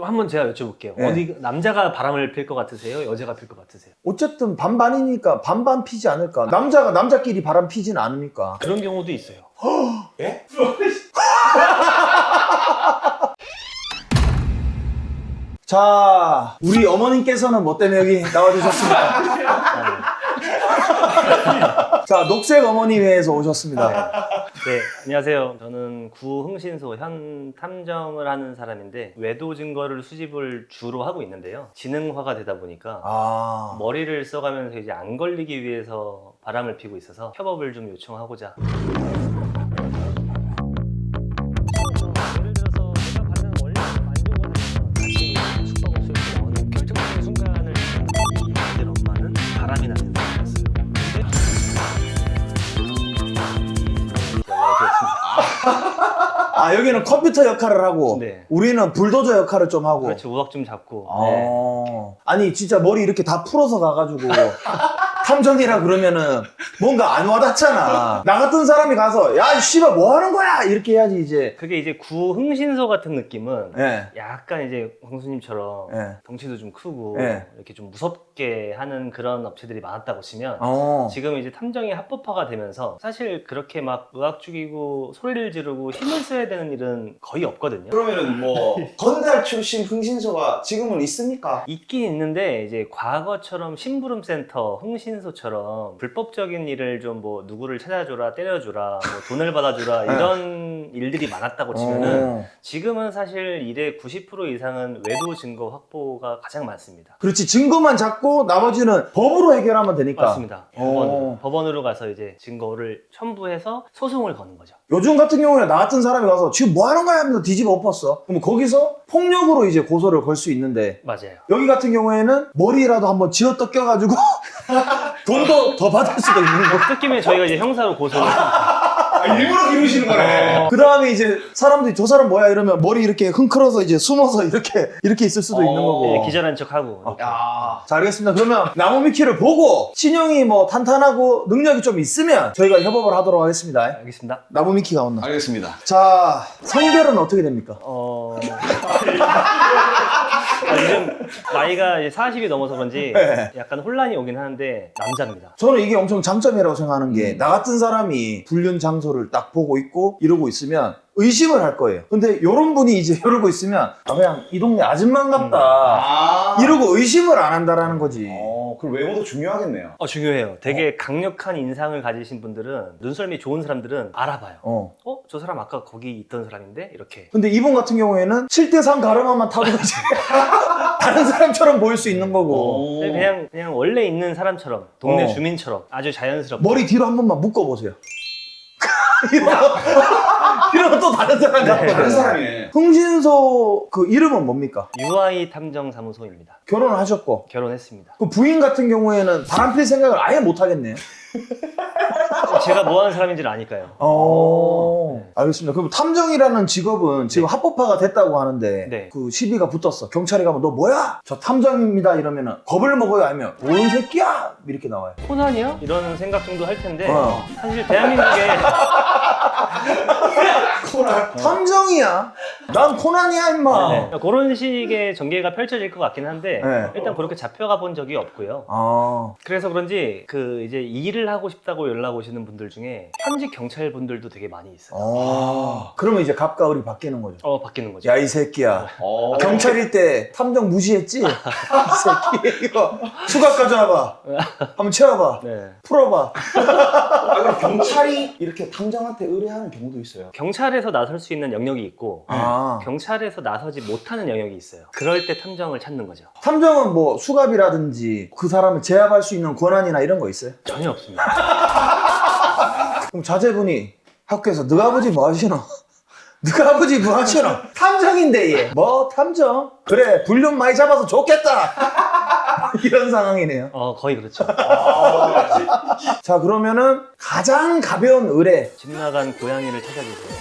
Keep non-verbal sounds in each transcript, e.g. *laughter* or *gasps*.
한번 제가 여쭤볼게요. 네. 어디 남자가 바람을 필 것 같으세요? 여자가 필 것 같으세요? 어쨌든 반반이니까 반반 피지 않을까. 남자가 남자끼리 바람 피진 않으니까. 그런 경우도 있어요. *gasps* 예? *laughs* 자, 우리 어머님께서는 뭐 때문에 여기 나와주셨습니까? *laughs* *laughs* 자, 녹색 어머니 회에서 오셨습니다. 네, 안녕하세요. 저는 구흥신소 현 탐정을 하는 사람인데 외도 증거를 수집을 주로 하고 있는데요. 지능화가 되다 보니까 아, 머리를 써가면서 이제 안 걸리기 위해서 바람을 피고 있어서 협업을 좀 요청하고자. 아, 여기는 컴퓨터 역할을 하고, 네. 우리는 불도저 역할을 좀 하고. 그렇죠. 우악 좀 잡고. 아, 네. 아니, 진짜 머리 이렇게 다 풀어서 가가지고. *laughs* 탐정이라 그러면은 뭔가 안 와닿잖아. 나 같은 사람이 가서, 야, 이 씨발 뭐 하는 거야! 이렇게 해야지, 이제. 그게 이제 구흥신소 같은 느낌은 예. 약간 이제 광수님처럼 예. 덩치도 좀 크고 네. 이렇게 좀 무섭게 하는 그런 업체들이 많았다고 치면 어. 지금 이제 탐정이 합법화가 되면서 사실 그렇게 막 의학 죽이고 소리를 지르고 힘을 써야 되는 일은 거의 없거든요. 그러면은 뭐 *laughs* 건달 출신 흥신소가 지금은 있습니까? 있긴 있는데 이제 과거처럼 심부름센터, 흥신 소처럼 불법적인 일을 좀 뭐 누구를 찾아줘라, 때려줘라, 뭐 돈을 받아줘라 *laughs* 네. 이런 일들이 많았다고 치면은 어. 지금은 사실 일의 90% 이상은 외도 증거 확보가 가장 많습니다. 그렇지 증거만 잡고 나머지는 법으로 해결하면 되니까 맞습니다. 어. 법원, 법원으로 가서 이제 증거를 첨부해서 소송을 거는 거죠. 요즘 같은 경우에 나 같은 사람이 가서 지금 뭐 하는 거야 하면서 뒤집어 엎었어 그럼 거기서 폭력으로 이제 고소를 걸 수 있는데 맞아요. 여기 같은 경우에는 머리라도 한번 쥐어떠 껴가지고 *laughs* 돈도 더 받을 수도 있는 거 뜯김에 저희가 이제 형사로 고소를 아, 일부러 기르시는 거네. 그 다음에 이제 사람들이 저 사람 뭐야 이러면 머리 이렇게 흥클어서 이제 숨어서 이렇게 이렇게 있을 수도 있는 어. 거고 예, 기절한 척하고 이렇게. 야. 자 알겠습니다 그러면 나무미키를 보고 신용이 뭐 탄탄하고 능력이 좀 있으면 저희가 협업을 하도록 하겠습니다 알겠습니다. 나무미키가 온나 알겠습니다. 자 성별은 어떻게 됩니까? 어... *laughs* 아, 요즘 나이가 이제 40이 넘어서 그런지 네. 약간 혼란이 오긴 하는데 남자입니다. 저는 이게 엄청 장점이라고 생각하는 게 나 같은 사람이 불륜 장소를 딱 보고 있고 이러고 있으면 의심을 할 거예요. 근데 이런 분이 이제 *laughs* 이러고 있으면 아 그냥 이 동네 아줌마 같다 아. 이러고 의심을 안 한다라는 거지. 어, 그 외모도 중요하겠네요. 어, 중요해요. 되게 강력한 인상을 가지신 분들은 눈썰미 좋은 사람들은 알아봐요. 어. 어? 저 사람 아까 거기 있던 사람인데? 이렇게. 근데 이분 같은 경우에는 7대3 가르마만 타도 이제 *laughs* 다른 사람처럼 보일 수 있는 거고 오. 그냥 그냥 원래 있는 사람처럼 동네 어. 주민처럼 아주 자연스럽게 머리 뒤로 한 번만 묶어보세요. *laughs* 이러면 *laughs* 이러면 또 다른 사람 네. 다른 같거든. 사람이네. 흥신소 그 이름은 뭡니까? UI 탐정 사무소입니다. 결혼을 하셨고 결혼했습니다. 그 부인 같은 경우에는 바람필 생각을 아예 못 하겠네요. *laughs* 제가 뭐 하는 사람인지를 아니까요. 어. 알겠습니다. 그럼 탐정이라는 직업은 지금 합법화가 됐다고 하는데 네. 그 시비가 붙었어. 경찰에 가면 너 뭐야? 저 탐정입니다 이러면은 겁을 먹어요 아니면 뭔 새끼야? 이렇게 나와요. 코난이야? 이런 생각 정도 할 텐데 어. 사실 대한민국에 *laughs* 코난. 탐정이야. 난 코난이야 임마. 네, 그런 식의 전개가 펼쳐질 것 같긴 한데 네. 일단 그렇게 잡혀가 본 적이 없고요. 아. 그래서 그런지 그 이제 일을 하고 싶다고 연락 오시는 분들 중에 현직 경찰 분들도 되게 많이 있어요. 어. 그러면 이제 갑과 을이 바뀌는 거죠. 어 바뀌는 거죠. 야 이 새끼야. 어. 경찰일 때 탐정 무시했지? *laughs* 이 새끼 이거 수갑 가져와봐. 한번 채워봐. 네. 풀어봐. 아, 그럼 경찰이 이렇게 탐정한테 의뢰하는 경우도 있어요. 경찰에 서 나설 수 있는 영역이 있고 아. 경찰에서 나서지 못하는 영역이 있어요. 그럴 때 탐정을 찾는 거죠. 탐정은 뭐 수갑이라든지 그 사람을 제압할 수 있는 권한이나 이런 거 있어요? 전혀 없습니다. *laughs* 그럼 자제분이 학교에서 너 아버지 뭐 하시노? *laughs* 너 아버지 뭐 하시노? 탐정인데 얘. 뭐 탐정? 그래 불륜 많이 잡아서 좋겠다. *laughs* 이런 상황이네요. 어 거의 그렇죠. 자 그러면은 가장 가벼운 의뢰. 집 나간 고양이를 찾아주세요.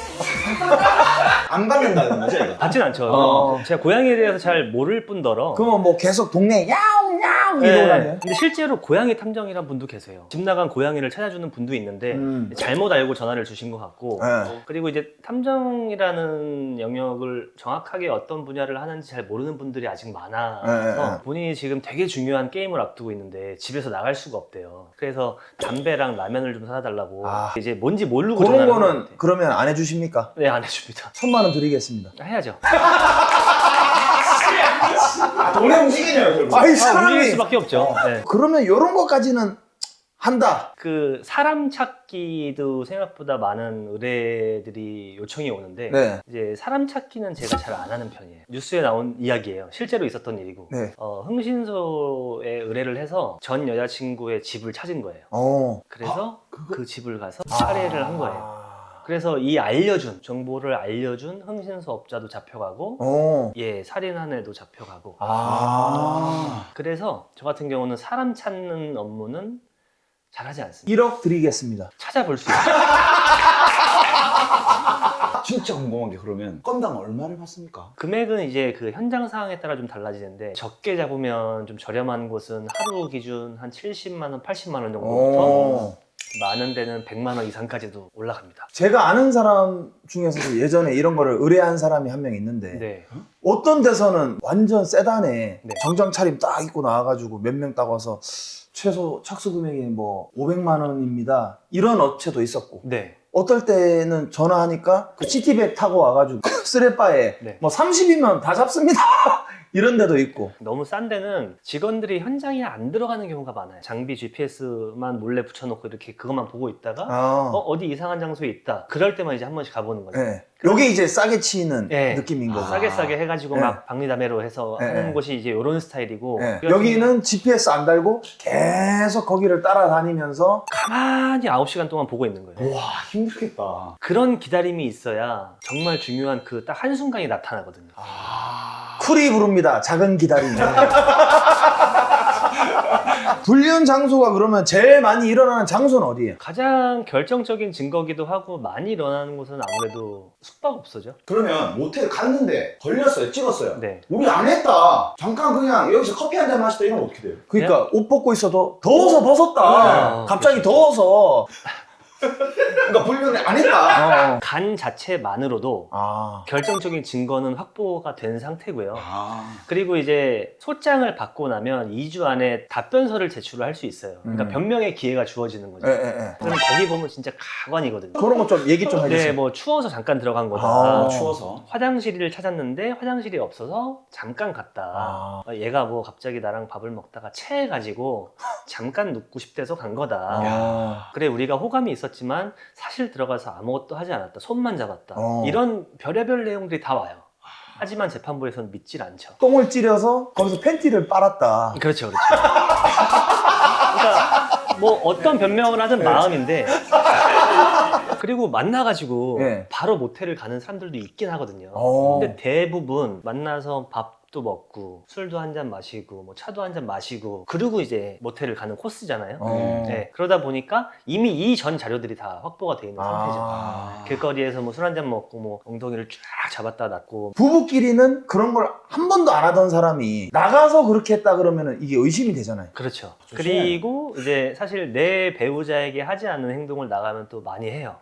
*laughs* 안 받는다는 거죠? 받진 않죠. 어. 제가 고양이에 대해서 잘 모를 뿐더러 그러면 뭐 계속 동네 야옹 야옹 이러고 네. 다녀요. 근데 실제로 고양이 탐정이란 분도 계세요. 집 나간 고양이를 찾아주는 분도 있는데 음. 잘못 알고 전화를 주신 것 같고 네. 그리고 이제 탐정이라는 영역을 정확하게 어떤 분야를 하는지 잘 모르는 분들이 아직 많아서 네, 네. 본인이 지금 되게 중요한 게임을 앞두고 있는데 집에서 나갈 수가 없대요. 그래서 담배랑 라면을 좀 사다 달라고 아. 이제 뭔지 모르고 그런 전화를 거는 하는 그러면 안 해주십니까? 네, 안 해줍니다. 천만 원 드리겠습니다. 해야죠. 돈에 움직이네요 결국. 아이 아, 사람이 움직일 수밖에 없죠. 네. 그러면 이런 것까지는 한다. 그 사람 찾기도 생각보다 많은 의뢰들이 요청이 오는데 네. 이제 사람 찾기는 제가 잘 안 하는 편이에요. 뉴스에 나온 이야기예요. 실제로 있었던 일이고. 네. 어, 흥신소에 의뢰를 해서 전 여자친구의 집을 찾은 거예요. 어. 그래서 그 집을 가서 아. 살해를 한 거예요. 그래서 이 알려준 정보를 알려준 흥신소 업자도 잡혀가고 어. 예 살인한 애도 잡혀가고 아. 그래서 저 같은 경우는 사람 찾는 업무는 잘하지 않습니다. 1억 드리겠습니다. 찾아볼 수 있어요. *laughs* 진짜 궁금한 게 그러면 건당 얼마를 받습니까? 금액은 이제 그 현장 상황에 따라 좀 달라지는데 적게 잡으면 좀 저렴한 곳은 하루 기준 한 70만 원, 80만 원 정도부터 어. 많은 데는 100만 원 이상까지도 올라갑니다. 제가 아는 사람 중에서도 예전에 이런 거를 의뢰한 사람이 한 명 있는데 네. 어떤 데서는 완전 세단에 네. 정장 차림 딱 입고 나와가지고 몇명딱 와서 최소 착수 금액이 뭐 500만 원입니다. 이런 업체도 있었고 네. 어떨 때는 전화하니까 그 시티백 타고 와가지고 *laughs* 쓰레바에 네. 뭐 30이면 다 잡습니다. 이런 데도 있고. 너무 싼 데는 직원들이 현장에 안 들어가는 경우가 많아요. 장비 GPS만 몰래 붙여놓고 이렇게 그것만 보고 있다가 아. 어, 어디 이상한 장소에 있다. 그럴 때만 이제 한 번씩 가보는 거죠. 네. 요게 이제 싸게 치는 네. 느낌인 거죠. 싸게 싸게 해가지고 네. 막 박리담회로 해서 네. 하는 곳이 이제 이런 스타일이고 네. 여기는 GPS 안 달고 계속 거기를 따라다니면서 가만히 9시간 동안 보고 있는 거예요. 와 힘들겠다. 그런 기다림이 있어야 정말 중요한 그 딱 한순간이 나타나거든요. 아. 쿨이 부릅니다. 작은 기다림. *laughs* 불륜 장소가 그러면 제일 많이 일어나는 장소는 어디예요? 가장 결정적인 증거기도 하고 많이 일어나는 곳은 아무래도 숙박업소죠. 그러면 모텔 갔는데 걸렸어요, 찍었어요. 네. 우리 안 했다. 잠깐 그냥 여기서 커피 한 잔 마시다 이러면 어떻게 돼요? 그러니까 옷 벗고 있어도 더워서 벗었다. 네. 갑자기 더워서. 그러니까 불륜을 안 했다. 어. 간 자체만으로도 아. 결정적인 증거는 확보가 된 상태고요. 아. 그리고 이제 소장을 받고 나면 2주 안에 답변서를 제출을 할 수 있어요. 그러니까 음. 변명의 기회가 주어지는 거죠. 예, 예, 예. 그럼 거기 보면 진짜 가관이거든요. 그런 거 좀 얘기 좀 해주세요. 네, 뭐 추워서 잠깐 들어간 거다. 아, 어, 추워서. 화장실을 찾았는데 화장실이 없어서 잠깐 갔다. 아. 어, 얘가 뭐 갑자기 나랑 밥을 먹다가 체해가지고 잠깐 눕고 싶대서 간 거다. 아. 그래 우리가 호감이 있었 지만 사실 들어가서 아무것도 하지 않았다. 손만 잡았다. 어. 이런 별의별 내용들이 다 와요. 하지만 재판부에서는 믿질 않죠. 똥을 찌려서 거기서 팬티를 빨았다. 그렇죠, 그렇죠. 그러니까 뭐 어떤 변명을 하든 마음인데 그리고 만나가지고 네. 바로 모텔을 가는 사람들도 있긴 하거든요. 어. 근데 대부분 만나서 밥 도 먹고 술도 한 잔 마시고 뭐 차도 한 잔 마시고 그리고 이제 모텔을 가는 코스잖아요. 어. 네, 그러다 보니까 이미 이 전 자료들이 다 확보가 돼 있는 상태죠. 아. 길거리에서 뭐 술 한 잔 먹고 뭐 엉덩이를 쫙 잡았다 놨고 부부끼리는 그런 걸 한 번도 안 하던 사람이 나가서 그렇게 했다 그러면 이게 의심이 되잖아요. 그렇죠. 조심해야 그리고 이제 사실 내 배우자에게 하지 않는 행동을 나가면 또 많이 해요.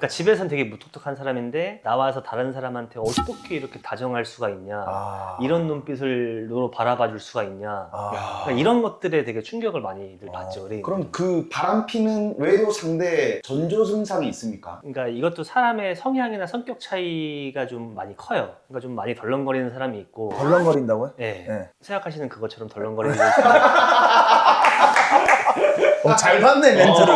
그러니까 집에선 되게 무뚝뚝한 사람인데 나와서 다른 사람한테 어떻게 이렇게 다정할 수가 있냐. 아. 이런 눈빛으로 바라봐 줄 수가 있냐. 아. 그러니까 이런 것들에 되게 충격을 많이들 받죠. 어, 어린이들이. 그럼 그 바람 피는 외도 상대 전조 증상이 있습니까? 그러니까 이것도 사람의 성향이나 성격 차이가 좀 많이 커요. 그러니까 좀 많이 덜렁거리는 사람이 있고, 덜렁거린다고요? 예. 네. 생각하시는 그것처럼 덜렁거리는. *laughs* 어, 잘 봤네 멘트를.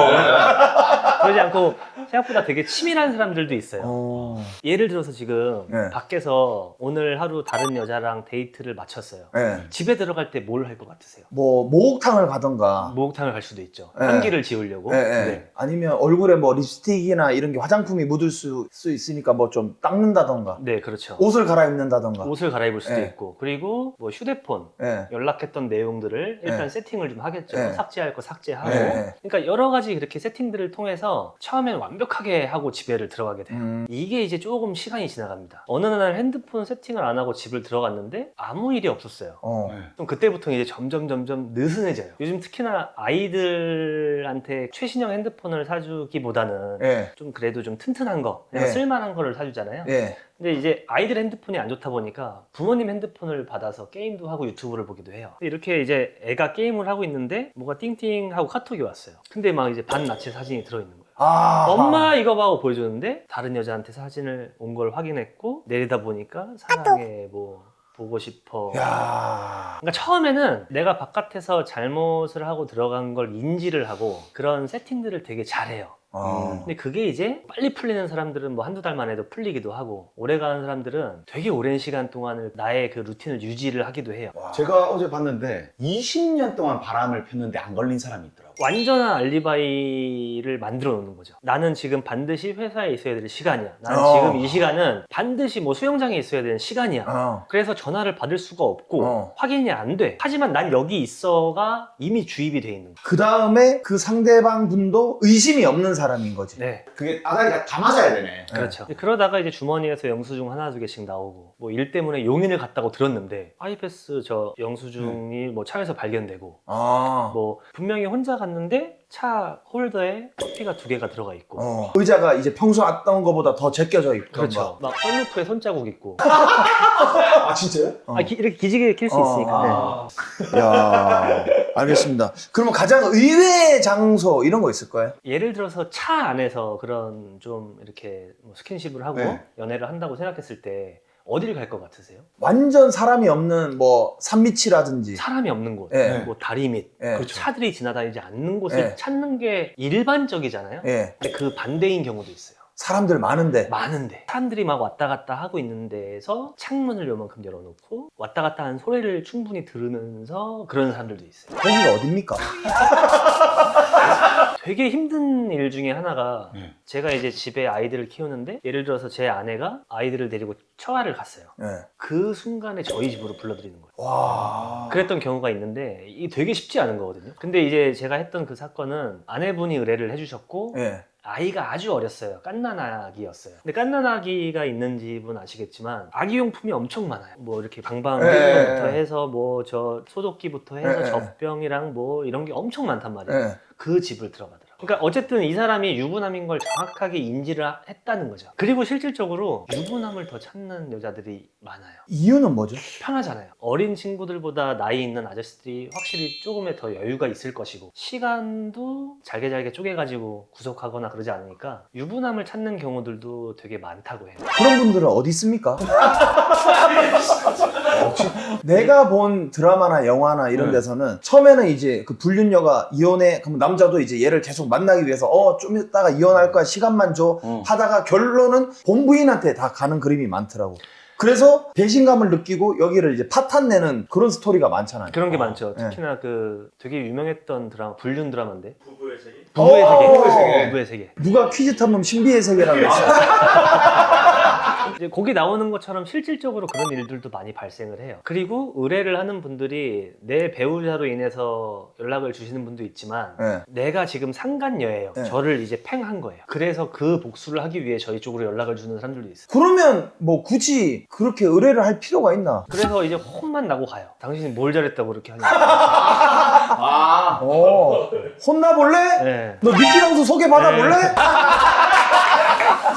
그러지 않고 생각보다 되게 치밀한 사람들도 있어요. 어. 예를 들어서 지금 네. 밖에서 오늘 하루 다른 여자랑 데이트를 마쳤어요. 네. 집에 들어갈 때 뭘 할 것 같으세요? 뭐 목욕탕을 가던가. 목욕탕을 갈 수도 있죠. 네. 환기를 지우려고. 네, 네. 네. 아니면 얼굴에 뭐 립스틱이나 이런 게 화장품이 묻을 수, 수 있으니까 뭐 좀 닦는다던가. 네, 그렇죠. 옷을 갈아입는다던가. 옷을 갈아입을 수도 네. 있고 그리고 뭐 휴대폰 네. 연락했던 내용들을 일단 네. 세팅을 좀 하겠죠. 네. 삭제할 거 삭제하고. 네, 네. 그러니까 여러 가지 그렇게 세팅들을 통해서 해서 처음엔 완벽하게 하고 집에를 들어가게 돼요. 음. 이게 이제 조금 시간이 지나갑니다. 어느 날 핸드폰 세팅을 안 하고 집을 들어갔는데 아무 일이 없었어요. 어. 네. 좀 그때부터 이제 점점 점점 느슨해져요. 요즘 특히나 아이들한테 최신형 핸드폰을 사주기보다는 예. 좀 그래도 좀 튼튼한 거, 그냥 예. 쓸만한 거를 사주잖아요. 예. 근데 이제 아이들 핸드폰이 안 좋다 보니까 부모님 핸드폰을 받아서 게임도 하고 유튜브를 보기도 해요. 이렇게 이제 애가 게임을 하고 있는데 뭐가 띵띵 하고 카톡이 왔어요. 근데 막 이제 반나치 사진이 들어있는 거예요. 아. 엄마 이거 봐 하고 보여줬는데 다른 여자한테 사진을 온 걸 확인했고 내리다 보니까 사랑해 뭐 보고 싶어 야. 그러니까 처음에는 내가 바깥에서 잘못을 하고 들어간 걸 인지를 하고 그런 세팅들을 되게 잘해요 어. 근데 그게 이제 빨리 풀리는 사람들은 뭐 한두 달만 해도 풀리기도 하고 오래 가는 사람들은 되게 오랜 시간 동안을 나의 그 루틴을 유지를 하기도 해요 와. 제가 어제 봤는데 20년 동안 바람을 폈는데 안 걸린 사람이 있더라고요. 완전한 알리바이를 만들어 놓는 거죠. 나는 지금 반드시 회사에 있어야 될 시간이야. 나는 어. 지금 이 시간은 반드시 뭐 수영장에 있어야 되는 시간이야. 어. 그래서 전화를 받을 수가 없고 어. 확인이 안 돼. 하지만 난 여기 있어가 이미 주입이 돼 있는 거야. 그 다음에 그 상대방 분도 의심이 없는 사람인 거지. 네, 그게 아다리가 다 맞아야 되네. 그렇죠. 그러다가 이제 주머니에서 영수증 하나 두 개씩 나오고 뭐 일 때문에 용인을 갔다고 들었는데 하이패스 저 영수증이 뭐 차에서 발견되고 아. 뭐 분명히 혼자 갔는데 차 홀더에 커피가 두 개가 들어가 있고 어. 의자가 이제 평소 왔던 것보다 더 제껴져 있고. 그렇죠. 막 썬루프에 손자국 있고 아 진짜요? 어. 아, 기- 이렇게 기지개 킬수 어, 있으니까. 네. 야. 알겠습니다. 그러면 가장 의외의 장소 이런 거 있을 거예요? 예를 들어서 차 안에서 그런 좀 이렇게 뭐 스킨십을 하고 네. 연애를 한다고 생각했을 때 어디를 갈 것 같으세요? 완전 사람이 없는 뭐 산밑이라든지. 사람이 없는 곳, 예. 뭐 다리 밑, 예. 그 차들이 지나다니지 않는 곳을 예. 찾는 게 일반적이잖아요. 예. 근데 그 반대인 경우도 있어요. 사람들 많은데. 많은데 사람들이 막 왔다 갔다 하고 있는 데에서 창문을 요만큼 열어놓고 왔다 갔다 하는 소리를 충분히 들으면서 그런 사람들도 있어요. 거기가 어딥니까? *laughs* 되게 힘든 일 중에 하나가 네. 제가 이제 집에 아이들을 키우는데 예를 들어서 제 아내가 아이들을 데리고 처가를 갔어요. 예. 그 순간에 저희 집으로 불러들이는 거예요. 와. 그랬던 경우가 있는데 이게 되게 쉽지 않은 거거든요. 근데 이제 제가 했던 그 사건은 아내분이 의뢰를 해주셨고 예. 아이가 아주 어렸어요. 깐난아기였어요. 근데 깐난아기가 있는 집은 아시겠지만 아기 용품이 엄청 많아요. 뭐 이렇게 방방부터 예. 해서 뭐 저 소독기부터 해서 예. 젖병이랑 뭐 이런 게 엄청 많단 말이에요. 예. 그 집을 들어가더라고요. 그러니까 어쨌든 이 사람이 유부남인 걸 정확하게 인지를 하- 했다는 거죠. 그리고 실질적으로 유부남을 더 찾는 여자들이 많아요. 이유는 뭐죠? 편하잖아요. 어린 친구들보다 나이 있는 아저씨들이 확실히 조금의 더 여유가 있을 것이고 시간도 잘게 잘게 쪼개가지고 구속하거나 그러지 않으니까 유부남을 찾는 경우들도 되게 많다고 해요. 그런 분들은 어디 있습니까? *laughs* *laughs* 내가 본 드라마나 영화나 이런 네. 데서는 처음에는 이제 그 불륜녀가 이혼해 그럼 남자도 이제 얘를 계속 만나기 위해서 어 좀 있다가 이혼할 거야 시간만 줘 어. 하다가 결론은 본부인한테 다 가는 그림이 많더라고. 그래서 배신감을 느끼고 여기를 이제 파탄 내는 그런 스토리가 많잖아요. 그런 게 어, 많죠. 네. 특히나 그 되게 유명했던 드라마 불륜 드라마인데 부부의 세계? 부부의 오! 세계. 부부의 세계. 부부의 세계. 누가 퀴즈 탐험 신비의 세계라고 했어. *laughs* 이제 거기 나오는 것처럼 실질적으로 그런 일들도 많이 발생을 해요. 그리고 의뢰를 하는 분들이 내 배우자로 인해서 연락을 주시는 분도 있지만 예. 내가 지금 상간녀예요. 네. 저를 이제 팽한 거예요. 그래서 그 복수를 하기 위해 저희 쪽으로 연락을 주는 사람들도 있어요. 그러면 뭐 굳이 그렇게 의뢰를 할 필요가 있나? 그래서 이제 혼만 나고 가요. 당신이 뭘 잘했다고 그렇게 하냐. 아. 어 혼나 볼래? 네. 너 미키랑도 소개 받아 볼래?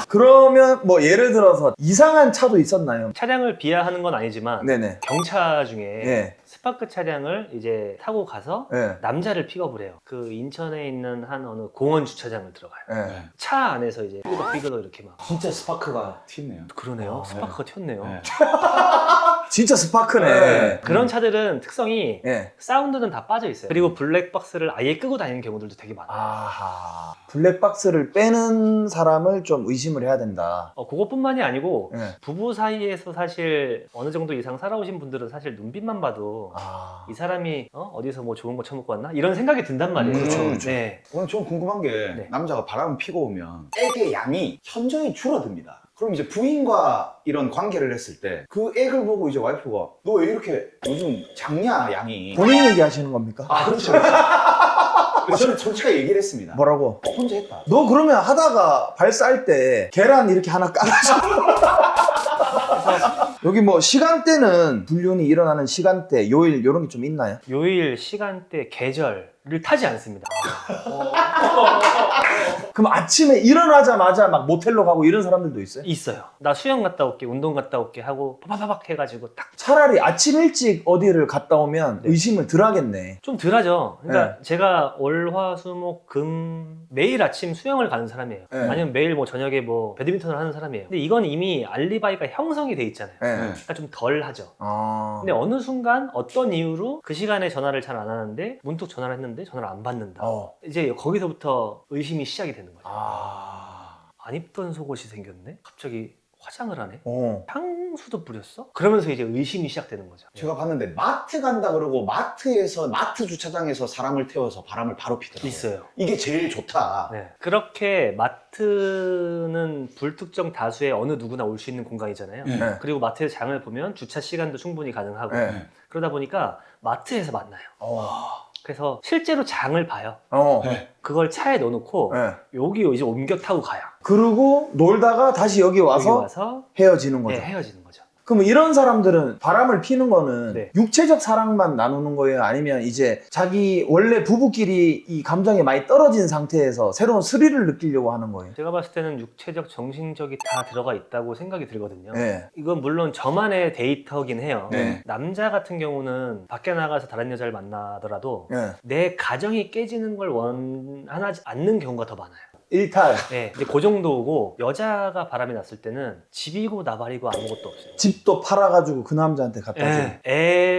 그러면 뭐 예를 들어서 이상한 차도 있었나요? 차량을 비하하는 건 아니지만 네네. 경차 중에 예. 스파크 차량을 이제 타고 가서 예. 남자를 픽업을 해요. 그 인천에 있는 한 어느 공원 주차장을 들어가요. 예. 네. 차 안에서 이제 삐그덕 삐그덕 이렇게 막 진짜 스파크가 튀네요. 그러네요. 아, 스파크가 튀었네요. 네. *laughs* 진짜 스파크네. 네. 그런 차들은 특성이 예. 사운드는 다 빠져 있어요. 그리고 블랙박스를 아예 끄고 다니는 경우들도 되게 많아요. 아하. 블랙박스를 빼는 사람을 좀 의심을 해야 된다. 어, 그것뿐만이 아니고 예. 부부 사이에서 사실 어느 정도 이상 살아오신 분들은 사실 눈빛만 봐도 아. 이 사람이 어? 디서뭐 좋은 거 처먹고 왔나? 이런 생각이 든단 말이에요. 음, 그렇죠, 그렇죠. 네. 오늘 좀 궁금한 게 네. 남자가 바람을 피고 오면 액의 양이 현저히 줄어듭니다. 그럼 이제 부인과 이런 관계를 했을 때 그 액을 보고 이제 와이프가 너 왜 이렇게 요즘 작냐 양이 본인 얘기하시는 겁니까? 아 그렇죠. 저는 솔직하게 얘기를 했습니다. 뭐라고? 혼자 했다. 너 그러면 하다가 발 쌀 때 계란 이렇게 하나 까가지고 *laughs* 여기 뭐 시간대는 불륜이 일어나는 시간대 요일 요런 게 좀 있나요? 요일, 시간대, 계절 을 타지 않습니다. *laughs* 그럼 아침에 일어나자마자 막 모텔로 가고 이런 사람들도 있어요? 있어요. 나 수영 갔다 올게, 운동 갔다 올게 하고 파바바박 해가지고 딱좀 차라리 아침 일찍 어디를 갔다 오면 네. 의심을 덜 하겠네. 덜하죠. 그러니까 네. 제가 월, 화, 수, 목, 금 매일 아침 수영을 가는 사람이에요. 네. 아니면 매일 뭐 저녁에 뭐 배드민턴을 하는 사람이에요. 근데 이건 이미 알리바이가 형성이 돼 있잖아요. 네. 그러니까 좀 덜 하죠. 아. 근데 어느 순간 어떤 이유로 그 시간에 전화를 잘 안 하는데 문득 전화를 했는데 전화를 안 받는다. 어. 이제 거기서부터 의심이 시작이 되는 거죠. 아. 안 입던 속옷이 생겼네? 갑자기 화장을 하네? 어. 향수도 뿌렸어? 그러면서 이제 의심이 시작되는 거죠. 제가 봤는데 마트 간다 그러고 마트에서 마트 주차장에서 사람을 태워서 바람을 바로 피더라고요. 있어요. 이게 제일 좋다. 네. 그렇게 마트는 불특정 다수의 어느 누구나 올 수 있는 공간이잖아요. 네. 네. 그리고 마트에서 장을 보면 주차 시간도 충분히 가능하고 네. 그러다 보니까 마트에서 만나요. 어. 그래서 실제로 장을 봐요. 어. 네. 그걸 차에 넣어놓고 네. 여기 이제 옮겨 타고 가요. 그러고 놀다가 다시 여기 와서 여기 와서 헤어지는 거죠. 네, 헤어지는 거죠. 그럼 이런 사람들은 바람을 피는 거는 네. 육체적 사랑만 나누는 거예요? 아니면 이제 자기 원래 부부끼리 이 감정이 많이 떨어진 상태에서 새로운 스릴을 느끼려고 하는 거예요? 제가 봤을 때는 육체적, 정신적이 다 들어가 있다고 생각이 들거든요. 네. 이건 물론 저만의 데이터긴 해요. 네. 남자 같은 경우는 밖에 나가서 다른 여자를 만나더라도 네. 내 가정이 깨지는 걸 원하지 않는 경우가 더 많아요. 일탈. 네, 이제 그 정도고 여자가 바람이 났을 때는 집이고 나발이고 아무것도 없어요. 집도 팔아가지고 그 남자한테 갖다 줘. 네,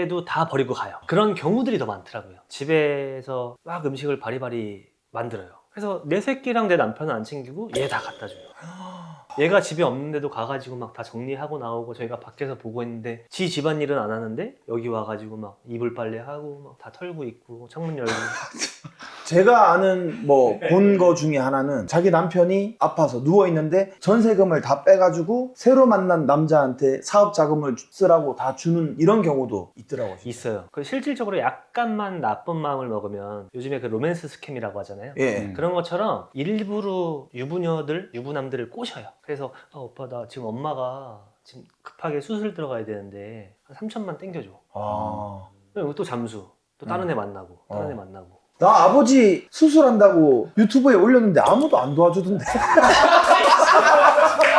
애도 다 버리고 가요. 그런 경우들이 더 많더라고요. 집에서 막 음식을 바리바리 만들어요. 그래서 내 새끼랑 내 남편은 안 챙기고 얘 다 갖다 줘요. *gasps* 얘가 집에 없는데도 가가지고 막 다 정리하고 나오고 저희가 밖에서 보고 있는데 지 집안일은 안 하는데 여기 와가지고 막 이불 빨래하고 막 다 털고 있고 창문 열고 *laughs* 제가 아는 뭐 본 거 중에 하나는 자기 남편이 아파서 누워 있는데 전세금을 다 빼가지고 새로 만난 남자한테 사업 자금을 쓰라고 다 주는 이런 경우도 있더라고요. 있어요. 그 실질적으로 약간만 나쁜 마음을 먹으면 요즘에 그 로맨스 스캠이라고 하잖아요. 예. 음. 그런 것처럼 일부러 유부녀들, 유부남들을 꼬셔요. 그래서 아, 오빠 나 지금 엄마가 지금 급하게 수술 들어가야 되는데 한 3천만 땡겨줘. 아. 그리고 또 잠수. 또 다른 애 만나고 다른 어. 애 만나고. 나 아버지 수술한다고 유튜브에 올렸는데 아무도 안 도와주던데. *laughs*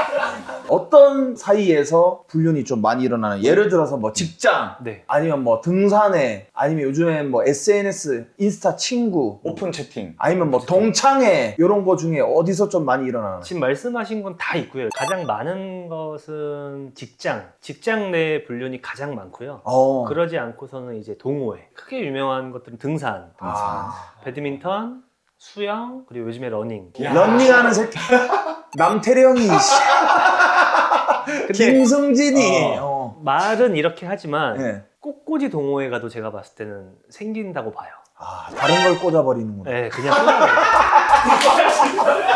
어떤 사이에서 불륜이 좀 많이 일어나는 예를 들어서 뭐 직장 네. 아니면 뭐 등산회 아니면 요즘엔 뭐 SNS 인스타 친구 오픈 채팅. 아니면 뭐 동창회 이런 거 중에 어디서 좀 많이 일어나는 지금 말씀하신 건 다 있고요. 가장 많은 것은 직장, 직장 내 불륜이 가장 많고요. 어. 그러지 않고서는 이제 동호회. 크게 유명한 것들은 등산, 아. 배드민턴, 수영, 그리고 요즘에 러닝. 야. 런닝하는 새끼 *laughs* 남태령이 씨. *laughs* 근데 김승진이 어. 말은 이렇게 하지만 예. 꽃꽂이 동호회 가도 제가 봤을 때는 생긴다고 봐요. 아 다른 걸 꽂아버리는구나 네, 그냥 끊어요. *laughs*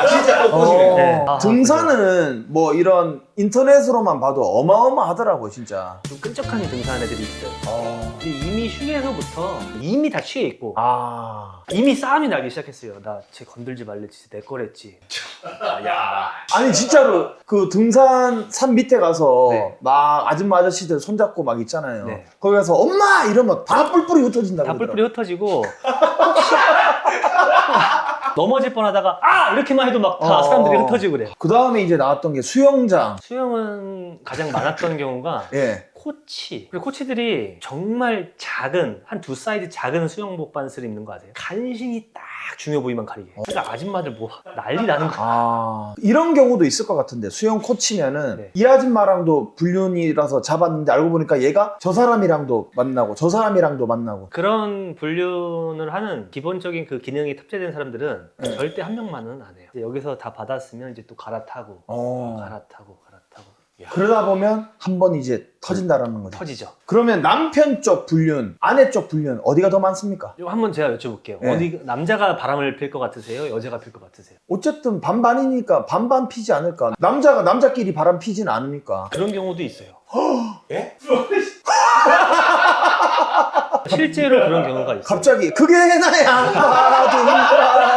진짜 어. 네. 아, 등산은 뭐 이런 인터넷으로만 봐도 어마어마하더라고 진짜. 좀 끈적한 등산 애들이 있어요. 어. 근데 이미 휴게소부터 이미 다 취해 있고 아. 이미 싸움이 나기 시작했어요. 나 쟤 건들지 말랬지, 내 거랬지. 야. 아니 진짜로 그 등산 산 밑에 가서 네. 막 아줌마 아저씨들 손잡고 막 있잖아요. 네. 거기 가서 엄마 이러면 다 뿔뿔이 흩어진다고. 다 뿔뿔이 흩어지고 혹시 *laughs* 넘어질 뻔하다가 아 이렇게만 해도 막 다 어. 사람들이 흩어지고 그래요. 그 다음에 이제 나왔던 게 수영장. 수영은 가장 많았던 경우가 예. 코치. 코치들이 정말 작은 한 두 사이즈 작은 수영복 반스를 입는 거 아세요? 간신히 딱 중요 부위만 가리게. 그러니까 아줌마들 뭐 난리 나는 거야. 아 이런 경우도 있을 것 같은데 수영 코치면은 네. 이 아줌마랑도 불륜이라서 잡았는데 알고 보니까 얘가 저 사람이랑도 만나고 저 사람이랑도 만나고 그런 분류를 하는 기본적인 그 기능이 탑재된 사람들은 네. 절대 한 명만은 안 해요. 이제 여기서 다 받았으면 이제 또 갈아타고, 어. 갈아타고, 갈아타고. 그러다 보면 한 번 이제 터진다라는 거죠. 터지죠. 그러면 남편 쪽 불륜, 아내 쪽 불륜 어디가 더 많습니까? 이거 한번 제가 여쭤볼게요. 네. 어디 남자가 바람을 필 것 같으세요? 여자가 필 것 같으세요? 어쨌든 반반이니까 반반 피지 않을까? 남자가 남자끼리 바람 피진 않으니까. 그런 경우도 있어요. 예? *laughs* 실제로 그런 경우가 있어요. 갑자기 그게 나야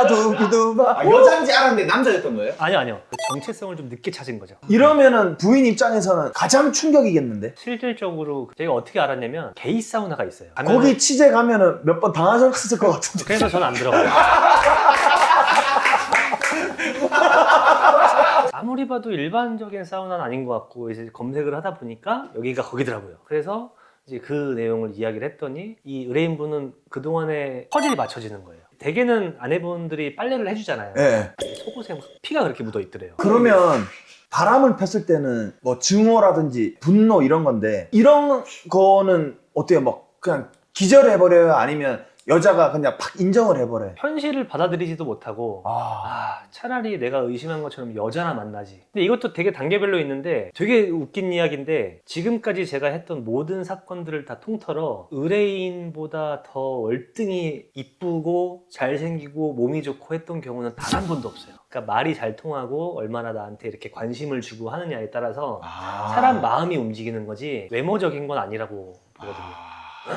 두두두두바 아, 여자인지 알았는데 남자였던 거예요? 아니요, 아니요. 그 정체성을 좀 늦게 찾은 거죠. 이러면은 부인 입장에서는 가장 충격이겠는데 실질적으로 제가 어떻게 알았냐면 게이 사우나가 있어요. 가면은- 거기 취재 가면은 몇 번 당하셨을 것 같은데 그래서 저는 안 들어가요. *laughs* 아무리 봐도 일반적인 사우나는 아닌 것 같고 이제 검색을 하다 보니까 여기가 거기더라고요. 그래서 이제 그 내용을 이야기를 했더니 이 의뢰인분은 그 동안에 퍼즐이 맞춰지는 거예요. 대개는 아내분들이 빨래를 해주잖아요. 예. 속옷에 막 피가 그렇게 묻어 있더래요. 그러면 바람을 폈을 때는 뭐 증오라든지 분노 이런 건데 이런 거는 어때요? 막 그냥 기절해버려요? 아니면 여자가 그냥 팍 인정을 해버려요? 현실을 받아들이지도 못하고 아, 아, 차라리 내가 의심한 것처럼 여자나 만나지. 근데 이것도 되게 단계별로 있는데 되게 웃긴 이야기인데 지금까지 제가 했던 모든 사건들을 다 통틀어 의뢰인보다 더 월등히 이쁘고 잘생기고 몸이 좋고 했던 경우는 단 한 번도 없어요. 그러니까 말이 잘 통하고 얼마나 나한테 이렇게 관심을 주고 하느냐에 따라서 아. 사람 마음이 움직이는 거지 외모적인 건 아니라고 보거든요.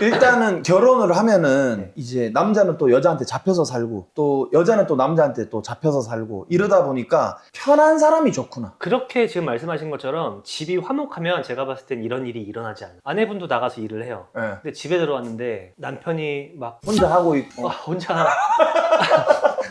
일단은 결혼을 하면은 네. 이제 남자는 또 여자한테 잡혀서 살고 또 여자는 또 남자한테 또 잡혀서 살고 이러다 보니까 편한 사람이 좋구나. 그렇게 지금 말씀하신 것처럼 집이 화목하면 제가 봤을 땐 이런 일이 일어나지 않아요. 아내분도 나가서 일을 해요. 예. 근데 집에 들어왔는데 남편이 막 혼자 하고 있고 아, 혼자 *laughs*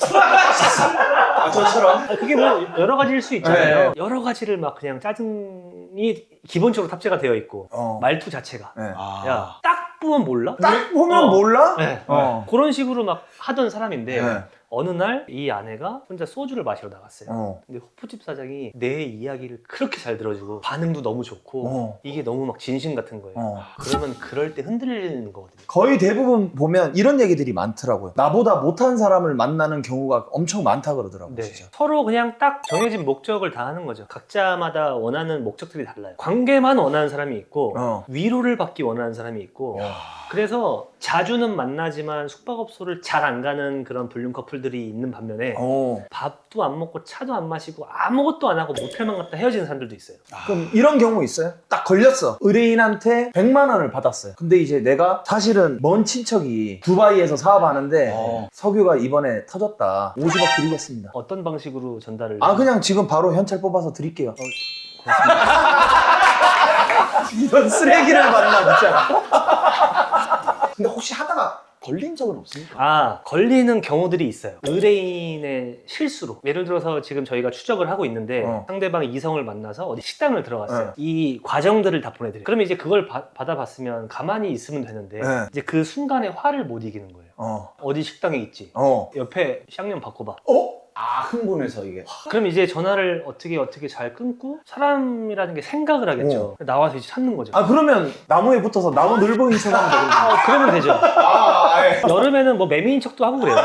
*laughs* 아, 저처럼? 아, 그게 뭐 여러 가지일 수 있잖아요. 네. 여러 가지를 막 그냥 짜증이 기본적으로 탑재가 되어 있고 어. 말투 자체가 예. 아. 야 딱 보면 몰라? 딱 보면 어. 몰라? 네. 어. 그런 식으로 막 하던 사람인데 네. 어느 날 이 아내가 혼자 소주를 마시러 나갔어요. 어. 근데 호프집 사장이 내 이야기를 그렇게 잘 들어주고 반응도 너무 좋고 어. 이게 너무 막 진심 같은 거예요. 어. 그러면 그럴 때 흔들리는 거거든요. 거의 대부분 보면 이런 얘기들이 많더라고요. 나보다 못한 사람을 만나는 경우가 엄청 많다 그러더라고요. 네. 진짜. 서로 그냥 딱 정해진 목적을 다 하는 거죠. 각자마다 원하는 목적들이 달라요. 관계만 원하는 사람이 있고 어. 위로를 받기 원하는 사람이 있고 그래서 자주는 만나지만 숙박업소를 잘 안 가는 그런 불륜 커플들이 있는 반면에 어. 밥도 안 먹고 차도 안 마시고 아무것도 안 하고 모텔만 갔다 헤어지는 사람들도 있어요. 그럼 이런 경우 있어요? 딱 걸렸어. 의뢰인한테 100만 원을 받았어요. 근데 이제 내가 사실은 먼 친척이 두바이에서 사업하는데 어. 석유가 이번에 터졌다. 50억 드리겠습니다. 어떤 방식으로 전달을 아 그냥 지금 바로 현찰 뽑아서 드릴게요. *laughs* 이런 쓰레기를 만나 진짜. *laughs* 근데 혹시 하다가 걸린 적은 없습니까? 아, 걸리는 경우들이 있어요. 의뢰인의 실수로. 예를 들어서 지금 저희가 추적을 하고 있는데 어. 상대방 이성을 만나서 어디 식당을 들어갔어요. 네. 이 과정들을 다 보내드려요. 그러면 이제 그걸 바- 받아봤으면 가만히 있으면 되는데 네. 이제 그 순간에 화를 못 이기는 거예요. 어. 어디 식당에 있지? 어. 옆에 쌍년 바꿔봐. 어? 아, 흥분해서 이게. 그럼 이제 전화를 어떻게 어떻게 잘 끊고 사람이라는 게 생각을 하겠죠. 나와서 이제 찾는 거죠. 아 그러면 나무에 붙어서 나무 늘보인 척 하면 되거든요. 어, 그러면 되죠. 아, 예. 여름에는 뭐 매미인 척도 하고 그래요.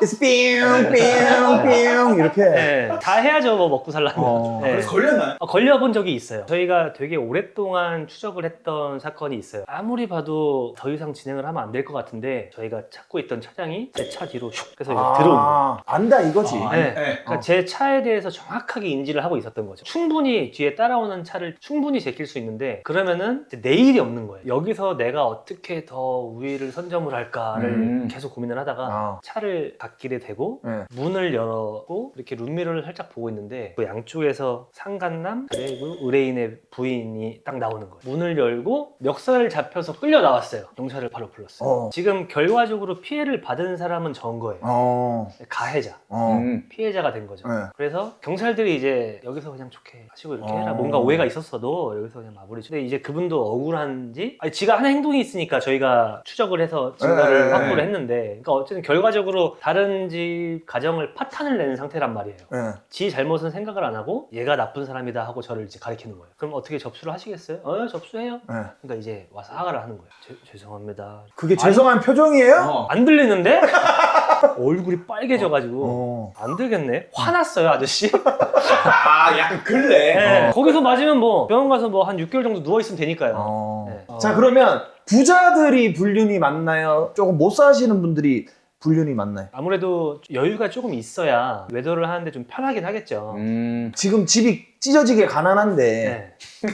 It's 삥, 삥, 삥 이렇게. 네, 다 해야죠. 뭐 먹고 살려면. 어. 네. 그래서 걸렸나요? 어, 걸려본 적이 있어요. 저희가 되게 오랫동안 추적을 했던 사건이 있어요. 아무리 봐도 더 이상 진행을 하면 안 될 것 같은데 저희가 찾고 있던 차량이 제 차 뒤로 슉 해서 이렇게 들어온 거예요. 아, 안다 이거지. 아, 네. 네. 그러니까 어. 제 차에 대해서 정확하게 인지를 하고 있었던 거죠. 충분히 뒤에 따라오는 차를 충분히 제낄 수 있는데 그러면은 이제 내일이 없는 거예요. 여기서 내가 어떻게 더 우위를 선점을 할까를 음. 계속 고민을 하다가 아. 차를 갓길에 대고 네. 문을 열었고 이렇게 룸미러를 살짝 보고 있는데 그 양쪽에서 상간남 그리고 의뢰인의 부인이 딱 나오는 거예요. 문을 열고 멱살을 잡혀서 끌려 나왔어요. 경찰을 바로 불렀어요. 어. 지금 결과적으로 피해를 받은 사람은 전 거예요. 어. 가해자, 어. 음. 피해자가 된 거죠. 네. 그래서 경찰들이 이제 여기서 그냥 좋게 하시고 이렇게 어. 해라. 뭔가 오해가 있었어도 여기서 그냥 마무리. 근데 이제 그분도 억울한지, 아니 지가 한 행동이 있으니까 저희가 추적을 해서 증거를 네. 확보를 했는데, 그러니까 어쨌든 결과적으로 다른 집 가정을 파탄을 내는 상태란 말이에요. 네. 지 잘못은 생각을 안 하고 얘가 나쁜 사람이다 하고 저를 이제 가리키는 거예요. 그럼 어떻게 접수를 하시겠어요? 어, 접수해요. 네. 그러니까 이제 와서 사과를 하는 거예요. 죄- 죄송합니다. 그게 죄송한 표정이에요? 어. 안 들리는데? *laughs* 얼굴이 빨개져가지고 어. 안 들겠네. 화났어요 아저씨. 아, 약간 근래. 네. 거기서 맞으면 뭐 병원 가서 뭐 한 6개월 정도 누워 있으면 되니까요. 어. 네. 자 그러면 부자들이 불륜이 많나요? 조금 못 사시는 분들이 불륜이 맞나요? 아무래도 여유가 조금 있어야 외도를 하는데 좀 편하긴 하겠죠. 음. 지금 집이 찢어지게 가난한데 네.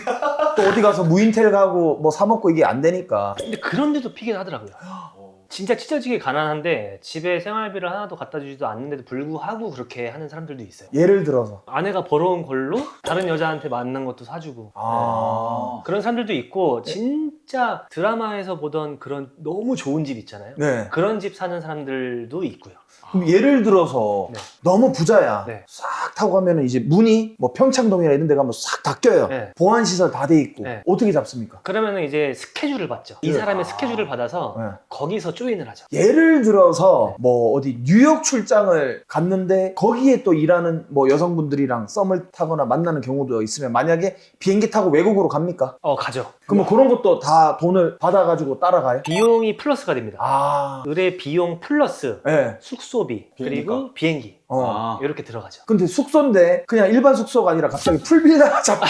또 어디 가서 무인텔 가고 뭐 사 먹고 이게 안 되니까 근데 그런데도 피긴 하더라고요. *gasps* 진짜 찢어지게 가난한데 집에 생활비를 하나도 갖다 주지도 않는데도 불구하고 그렇게 하는 사람들도 있어요. 예를 들어서 아내가 벌어온 걸로 다른 여자한테 만난 것도 사주고 아 그런 사람들도 있고 진짜 드라마에서 보던 그런 너무 좋은 집 있잖아요. 네. 그런 집 사는 사람들도 있고요. 그럼 예를 들어서 네. 너무 부자야. 네. 싹 타고 가면은 이제 문이 뭐 평창동이나 이런 데 가면 싹 닫혀요. 네. 보안 시설 다 돼 있고 네. 어떻게 잡습니까? 그러면 이제 스케줄을 받죠. 이 네. 사람의 아. 스케줄을 받아서 네. 거기서 조인을 하죠. 예를 들어서 뭐 어디 뉴욕 출장을 갔는데 거기에 또 일하는 뭐 여성분들이랑 썸을 타거나 만나는 경우도 있으면 만약에 비행기 타고 외국으로 갑니까? 어 가죠. 그러면 그런 것도 다 돈을 받아가지고 따라가요? 비용이 플러스가 됩니다. 아, 의뢰 비용 플러스 예. 숙소 비 그리고 비행기가? 비행기 어. 아. 이렇게 들어가죠. 근데 숙소인데 그냥 일반 숙소가 아니라 갑자기 풀빌라 *laughs* 잡고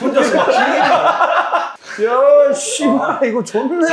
혼자서 막 야, 씨발, 이거 좋네.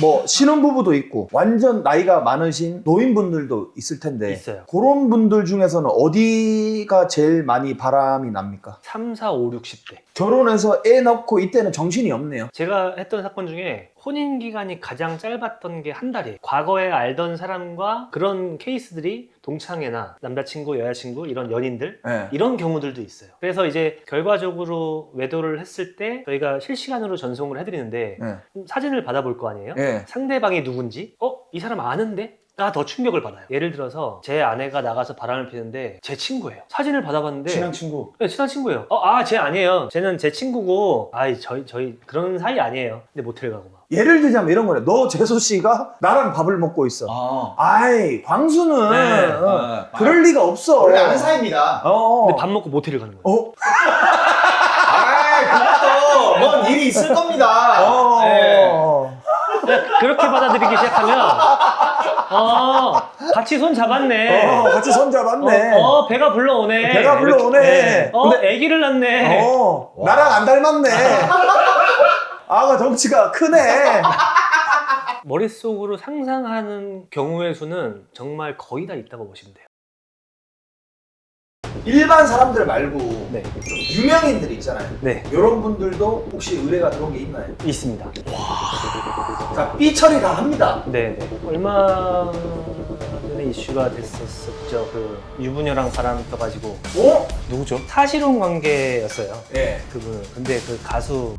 뭐, 신혼부부도 있고, 완전 나이가 많으신 노인분들도 있을 텐데, 있어요. 그런 분들 중에서는 어디가 제일 많이 바람이 납니까? 3, 4, 5, 60대. 결혼해서 애 낳고 이때는 정신이 없네요. 제가 했던 사건 중에 혼인 기간이 가장 짧았던 게 한 달이에요. 과거에 알던 사람과 그런 케이스들이 동창회나 남자친구, 여자친구 이런 연인들 예. 이런 경우들도 있어요. 그래서 이제 결과적으로 외도를 했을 때 저희가 실시간으로 전송을 해드리는데 예. 사진을 받아볼 거 아니에요? 예. 상대방이 누군지 어? 이 사람 아는데? 가더 충격을 받아요. 예를 들어서 제 아내가 나가서 바람을 피는데 제 친구예요. 사진을 받아봤는데 친한 친구. 네, 친한 친구예요. 어, 아, 쟤 아니에요. 쟤는 제 친구고, 아이, 저희, 저희, 그런 사이 아니에요. 근데 모텔 가고 막. 예를 들자면 이런 거네. 너 재수 씨가 나랑 밥을 먹고 있어. 아. 아이, 광수는 네. 어, 아, 그럴 리가 없어. 원래 아는 사이입니다. 어. 근데 밥 먹고 모텔을 가는 거예요. 어? 아, 그것도 뭔 일이 있을 겁니다. 어. 네. 그냥 그렇게 받아들이기 시작하면, 어, 같이 손 잡았네. 어, 같이 손 잡았네. 어, 어, 배가 불러오네. 배가. 불러오네. 네. 어, 근데- 애기를 낳네. 어, 와. 나랑 안 닮았네. *laughs* 아가 덩치가 크네. 머릿속으로 상상하는 경우의 수는 정말 거의 다 있다고 보시면 돼요. 일반 사람들 말고 네. 유명인들 있잖아요. 네. 이런 분들도 혹시 의뢰가 들어온 게 있나요? 있습니다. 자, 삐 처리 다 합니다. 네, 네. 얼마 전에 이슈가 됐었었죠. 그 유부녀랑 바람 펴가지고 어? 누구죠? 사실혼 관계였어요. 예. 그분은. 근데 그 가수